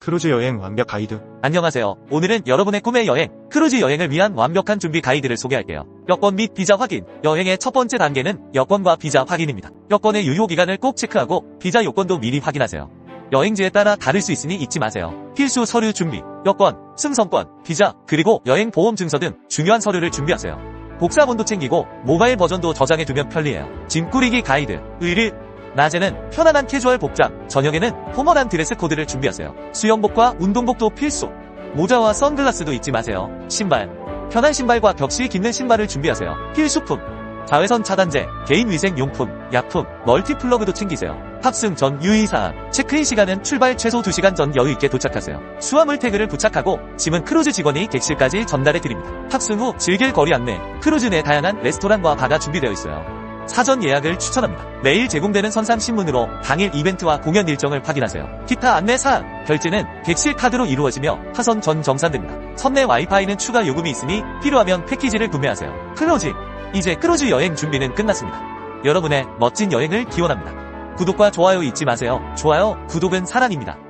크루즈 여행 완벽 가이드. 안녕하세요. 오늘은 여러분의 꿈의 여행, 크루즈 여행을 위한 완벽한 준비 가이드를 소개할게요. 여권 및 비자 확인. 여행의 첫 번째 단계는 여권과 비자 확인입니다. 여권의 유효 기간을 꼭 체크하고 비자 요건도 미리 확인하세요. 여행지에 따라 다를 수 있으니 잊지 마세요. 필수 서류 준비, 여권, 승선권, 비자, 그리고 여행 보험 증서 등 중요한 서류를 준비하세요. 복사본도 챙기고 모바일 버전도 저장해두면 편리해요. 짐 꾸리기 가이드, 의류, 낮에는 편안한 캐주얼 복장, 저녁에는 포멀한 드레스 코드를 준비하세요. 수영복과 운동복도 필수. 모자와 선글라스도 잊지 마세요. 신발. 편한 신발과 벽실 깃는 신발을 준비하세요. 필수품. 자외선 차단제, 개인 위생 용품, 약품, 멀티 플러그도 챙기세요. 탑승 전 유의사항. 체크인 시간은 출발 최소 2시간 전 여유 있게 도착하세요. 수화물 태그를 부착하고 짐은 크루즈 직원이 객실까지 전달해 드립니다. 탑승 후 즐길 거리 안내. 크루즈 내 다양한 레스토랑과 바가 준비되어 있어요. 사전 예약을 추천합니다. 매일 제공되는 선상 신문으로 당일 이벤트와 공연 일정을 확인하세요. 기타 안내 사항, 결제는 객실 카드로 이루어지며 하선 전 정산됩니다. 선내 와이파이는 추가 요금이 있으니 필요하면 패키지를 구매하세요. 크루즈, 이제 크루즈 여행 준비는 끝났습니다. 여러분의 멋진 여행을 기원합니다. 구독과 좋아요 잊지 마세요. 좋아요, 구독은 사랑입니다.